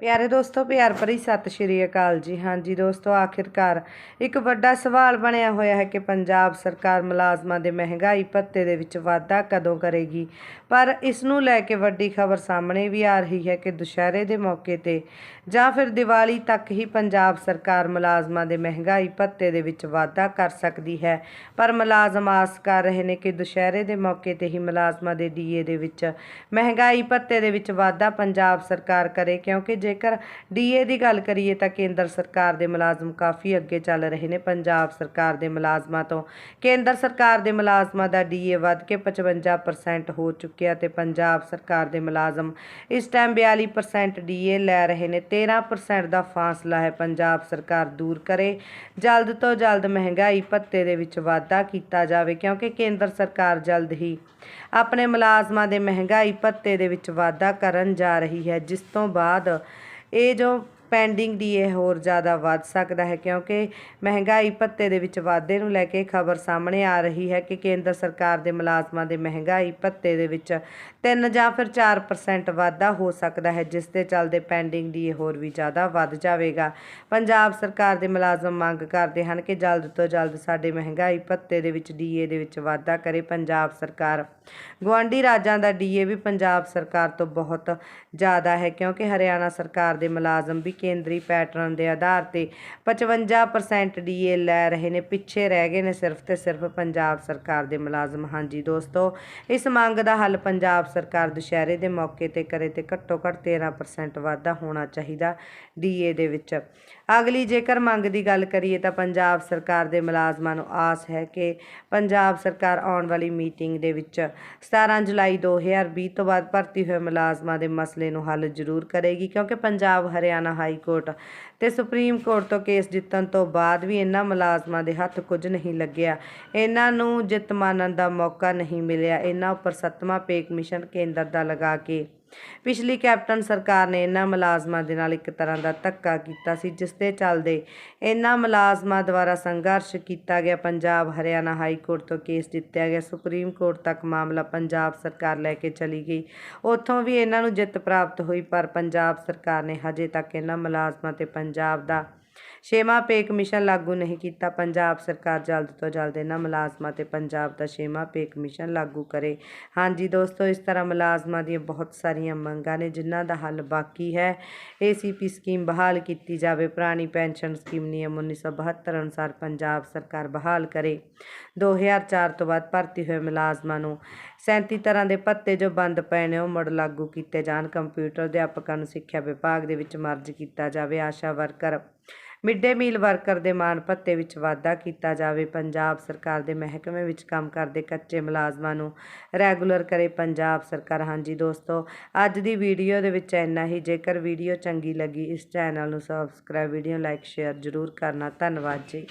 ਪਿਆਰੇ ਦੋਸਤੋ, ਪਿਆਰ ਭਰੀ ਸਤਿ ਸ਼੍ਰੀ ਅਕਾਲ ਜੀ। ਹਾਂਜੀ ਦੋਸਤੋ, ਆਖਿਰਕਾਰ ਇੱਕ ਵੱਡਾ ਸਵਾਲ ਬਣਿਆ ਹੋਇਆ ਹੈ ਕਿ ਪੰਜਾਬ ਸਰਕਾਰ ਮੁਲਾਜ਼ਮਾਂ ਦੇ ਮਹਿੰਗਾਈ ਭੱਤੇ ਦੇ ਵਿੱਚ ਵਾਧਾ ਕਦੋਂ ਕਰੇਗੀ? ਪਰ ਇਸ ਨੂੰ ਲੈ ਕੇ ਵੱਡੀ ਖਬਰ ਸਾਹਮਣੇ ਵੀ ਆ ਰਹੀ ਹੈ ਕਿ ਦੁਸ਼ਹਿਰੇ ਦੇ ਮੌਕੇ ਤੇ ਜਾਂ ਫਿਰ ਦੀਵਾਲੀ ਤੱਕ ਹੀ ਪੰਜਾਬ ਸਰਕਾਰ ਮੁਲਾਜ਼ਮਾਂ ਦੇ ਮਹਿੰਗਾਈ ਭੱਤੇ ਦੇ ਵਿੱਚ ਵਾਧਾ ਕਰ ਸਕਦੀ ਹੈ। ਪਰ ਮੁਲਾਜ਼ਮ ਆਸ ਕਰ ਰਹੇ ਨੇ ਕਿ ਦੁਸ਼ਹਿਰੇ ਦੇ ਮੌਕੇ ਤੇ ਹੀ ਮੁਲਾਜ਼ਮਾਂ ਦੇ ਡੀਏ ਦੇ ਵਿੱਚ ਮਹਿੰਗਾਈ ਭੱਤੇ ਦੇ ਵਿੱਚ ਵਾਧਾ ਪੰਜਾਬ ਸਰਕਾਰ ਕਰੇ, ਕਿਉਂਕਿ ਜੇਕਰ ਡੀਏ ਦੀ ਗੱਲ ਕਰੀਏ ਤਾਂ ਕੇਂਦਰ ਸਰਕਾਰ ਦੇ ਮੁਲਾਜ਼ਮ ਕਾਫੀ ਅੱਗੇ ਚੱਲ ਰਹੇ ਨੇ। ਪੰਜਾਬ ਸਰਕਾਰ ਦੇ ਮੁਲਾਜ਼ਮਾਂ ਤੋਂ ਕੇਂਦਰ ਸਰਕਾਰ ਦੇ ਮੁਲਾਜ਼ਮਾਂ ਦਾ ਡੀਏ ਵੱਧ ਕੇ 55% ਹੋ ਚੁੱਕਿਆ ਤੇ ਪੰਜਾਬ ਸਰਕਾਰ ਦੇ ਮੁਲਾਜ਼ਮ ਇਸ ਟਾਈਮ 42% ਡੀਏ ਲੈ ਰਹੇ ਨੇ। 13% ਦਾ ਫਾਸਲਾ ਹੈ ਪੰਜਾਬ ਸਰਕਾਰ ਦੂਰ ਕਰੇ। ਜਲਦ ਤੋਂ ਜਲਦ ਮਹਿੰਗਾਈ ਭੱਤੇ ਦੇ ਵਿੱਚ ਵਾਧਾ ਕੀਤਾ ਜਾਵੇ ਕਿਉਂਕਿ ਕੇਂਦਰ ਸਰਕਾਰ ਜਲਦ ਹੀ ਆਪਣੇ ਮੁਲਾਜ਼ਮਾਂ ਦੇ ਮਹਿੰਗਾਈ ਭੱਤੇ ਦੇ ਵਿੱਚ ਵਾਧਾ ਕਰਨ ਜਾ ਰਹੀ ਹੈ। ਜਿਸ ਤੋਂ ਬਾਅਦ ਇਹ ਜੋ ਪੈਂਡਿੰਗ ਡੀਏ ਹੋਰ ਜ਼ਿਆਦਾ ਵੱਧ ਸਕਦਾ ਹੈ ਕਿਉਂਕਿ ਮਹਿੰਗਾਈ ਭੱਤੇ ਦੇ ਵਿੱਚ ਵਾਧੇ ਨੂੰ ਲੈ ਕੇ ਖਬਰ ਸਾਹਮਣੇ ਆ ਰਹੀ ਹੈ ਕਿ ਕੇਂਦਰ ਸਰਕਾਰ ਦੇ ਮੁਲਾਜ਼ਮਾਂ ਦੇ ਮਹਿੰਗਾਈ ਭੱਤੇ ਦੇ ਵਿੱਚ 3 ਜਾਂ ਫਿਰ 4% ਵਾਧਾ ਹੋ ਸਕਦਾ ਹੈ, ਜਿਸ ਦੇ ਚੱਲਦੇ ਪੈਂਡਿੰਗ ਡੀਏ ਹੋਰ ਵੀ ਜ਼ਿਆਦਾ ਵੱਧ ਜਾਵੇਗਾ। ਪੰਜਾਬ ਸਰਕਾਰ ਦੇ ਮੁਲਾਜ਼ਮ ਮੰਗ ਕਰਦੇ ਹਨ ਕਿ ਜਲਦ ਤੋਂ ਜਲਦ ਸਾਡੇ ਮਹਿੰਗਾਈ ਭੱਤੇ ਦੇ ਵਿੱਚ ਡੀਏ ਦੇ ਵਿੱਚ ਵਾਧਾ ਕਰੇ। ਪੰਜਾਬ ਸਰਕਾਰ, ਗੁਆਂਢੀ ਰਾਜਾਂ ਦਾ ਡੀਏ ਵੀ ਪੰਜਾਬ ਸਰਕਾਰ ਤੋਂ ਬਹੁਤ ਜ਼ਿਆਦਾ ਹੈ ਕਿਉਂਕਿ ਹਰਿਆਣਾ ਸਰਕਾਰ ਦੇ ਮੁਲਾਜ਼ਮ ਵੀ ਕੇਂਦਰੀ ਪੈਟਰਨ ਦੇ ਆਧਾਰ ਤੇ 55% ਡੀਏ ਲੈ ਰਹੇ ਨੇ, ਪਿੱਛੇ ਰਹਿ ਗਏ ਨੇ ਸਿਰਫ ਤੇ ਸਿਰਫ ਪੰਜਾਬ ਸਰਕਾਰ ਦੇ ਮੁਲਾਜ਼ਮ। ਹਾਂਜੀ ਦੋਸਤੋ, ਇਸ ਮੰਗ ਦਾ ਹੱਲ ਪੰਜਾਬ ਸਰਕਾਰ ਦੁਸ਼ਹਿਰੇ ਦੇ ਮੌਕੇ ਤੇ ਕਰੇ ਤੇ ਘੱਟੋ ਘੱਟ 13% ਵਾਧਾ ਹੋਣਾ ਚਾਹੀਦਾ ਡੀਏ ਦੇ ਵਿੱਚ। ਅਗਲੀ ਜੇਕਰ ਮੰਗ ਦੀ ਗੱਲ ਕਰੀਏ ਤਾਂ ਪੰਜਾਬ ਸਰਕਾਰ ਦੇ ਮੁਲਾਜ਼ਮਾਂ ਨੂੰ ਆਸ ਹੈ ਕਿ ਪੰਜਾਬ ਸਰਕਾਰ ਆਉਣ ਵਾਲੀ ਮੀਟਿੰਗ ਦੇ ਵਿੱਚ 17 ਜੁਲਾਈ 2020 ਤੋਂ ਬਾਅਦ ਭਰਤੀ ਹੋਏ ਮੁਲਾਜ਼ਮਾਂ ਦੇ ਮਸਲੇ ਨੂੰ ਹੱਲ ਜ਼ਰੂਰ ਕਰੇਗੀ, ਕਿਉਂਕਿ ਪੰਜਾਬ, ਹਰਿਆਣਾ ਹਾਈ ਕੋਰਟ। ਤੇ ਸੁਪਰੀਮ ਕੋਰਟ ਤੋਂ ਕੇਸ ਜਿੱਤਣ ਤੋਂ ਬਾਅਦ ਵੀ ਇਹਨਾਂ ਮੁਲਾਜ਼ਮਾਂ ਦੇ ਹੱਥ ਕੁਝ ਨਹੀਂ ਲੱਗਿਆ। ਇਹਨਾਂ ਨੂੰ ਜਿੱਤ ਮਾਨਣ ਦਾ ਮੌਕਾ ਨਹੀਂ ਮਿਲਿਆ। ਇਹਨਾਂ ਉੱਪਰ ਸੱਤਵਾਂ ਪੇ ਕਮਿਸ਼ਨ ਕੇਂਦਰ ਦਾ ਲਗਾ ਕੇ ਪਿਛਲੀ ਕੈਪਟਨ ਸਰਕਾਰ ਨੇ ਇਹਨਾਂ ਮੁਲਾਜ਼ਮਾਂ ਦੇ ਨਾਲ ਇੱਕ ਤਰ੍ਹਾਂ ਦਾ ਧੱਕਾ ਕੀਤਾ ਸੀ, ਜਿਸ ਦੇ ਚੱਲਦੇ ਇਹਨਾਂ ਮੁਲਾਜ਼ਮਾਂ ਦੁਆਰਾ ਸੰਘਰਸ਼ ਕੀਤਾ ਗਿਆ। ਪੰਜਾਬ ਹਰਿਆਣਾ ਹਾਈ ਕੋਰਟ ਤੋਂ ਕੇਸ ਜਿੱਤਿਆ ਗਿਆ। ਸੁਪਰੀਮ ਕੋਰਟ ਤੱਕ ਮਾਮਲਾ ਪੰਜਾਬ ਸਰਕਾਰ ਲੈ ਕੇ ਚਲੀ ਗਈ। ਉੱਥੋਂ ਵੀ ਇਹਨਾਂ ਨੂੰ ਜਿੱਤ ਪ੍ਰਾਪਤ ਹੋਈ, ਪਰ ਪੰਜਾਬ ਸਰਕਾਰ ਨੇ ਹਜੇ ਤੱਕ ਇਹਨਾਂ ਮੁਲਾਜ਼ਮਾਂ ਤੇ ਪੰਜਾਬ ਦਾ ਛੇਵਾਂ ਪੇ ਕਮਿਸ਼ਨ ਲਾਗੂ ਨਹੀਂ ਕੀਤਾ। ਪੰਜਾਬ ਸਰਕਾਰ ਜਲਦ ਤੋਂ ਜਲਦ ਇਹਨਾਂ ਮੁਲਾਜ਼ਮਾਂ ਤੇ ਪੰਜਾਬ ਦਾ ਛੇਵਾਂ ਪੇ ਕਮਿਸ਼ਨ ਲਾਗੂ ਕਰੇ। ਹਾਂਜੀ ਦੋਸਤੋ, ਇਸ ਤਰ੍ਹਾਂ ਮੁਲਾਜ਼ਮਾਂ ਦੀਆਂ ਬਹੁਤ ਸਾਰੀਆਂ ਮੰਗਾਂ ਨੇ, ਜਿਨ੍ਹਾਂ ਦਾ ਹੱਲ ਬਾਕੀ ਹੈ। ਏਸੀਪੀ ਸਕੀਮ ਬਹਾਲ ਕੀਤੀ ਜਾਵੇ। ਪੁਰਾਣੀ ਪੈਨਸ਼ਨ ਸਕੀਮ ਨਿਯਮ 1972 ਅਨੁਸਾਰ ਪੰਜਾਬ ਸਰਕਾਰ ਬਹਾਲ ਕਰੇ। 2004 ਤੋਂ ਬਾਅਦ ਭਰਤੀ ਹੋਏ ਮੁਲਾਜ਼ਮਾਂ ਨੂੰ 37 ਤਰ੍ਹਾਂ ਦੇ ਭੱਤੇ ਜੋ ਬੰਦ ਪਏ ਨੇ, ਉਹ ਮੁੜ ਲਾਗੂ ਕੀਤੇ ਜਾਣ। ਕੰਪਿਊਟਰ ਅਧਿਆਪਕਾਂ ਨੂੰ ਸਿੱਖਿਆ ਵਿਭਾਗ ਦੇ ਵਿੱਚ ਮਰਜ ਕੀਤਾ ਜਾਵੇ। ASHA worker mid day meal worker ਦੇ ਮਾਣ ਭੱਤੇ ਵਿੱਚ ਵਾਧਾ ਕੀਤਾ ਜਾਵੇ। ਪੰਜਾਬ ਸਰਕਾਰ ਦੇ ਮਹਿਕਮੇ ਵਿੱਚ ਕੰਮ ਕਰਦੇ ਕੱਚੇ ਮੁਲਾਜ਼ਮਾਂ ਨੂੰ ਰੈਗੂਲਰ ਕਰੇ ਪੰਜਾਬ ਸਰਕਾਰ। ਹਾਂਜੀ ਦੋਸਤੋ, ਅੱਜ ਦੀ ਵੀਡੀਓ ਦੇ ਵਿੱਚ ਇੰਨਾ ਹੀ। ਜੇਕਰ ਵੀਡੀਓ ਚੰਗੀ ਲੱਗੀ, ਇਸ ਚੈਨਲ ਨੂੰ ਸਬਸਕ੍ਰਾਈਬ ਵੀਡੀਓ ਲਾਈਕ ਸ਼ੇਅਰ ਜ਼ਰੂਰ ਕਰਨਾ। ਧੰਨਵਾਦ ਜੀ।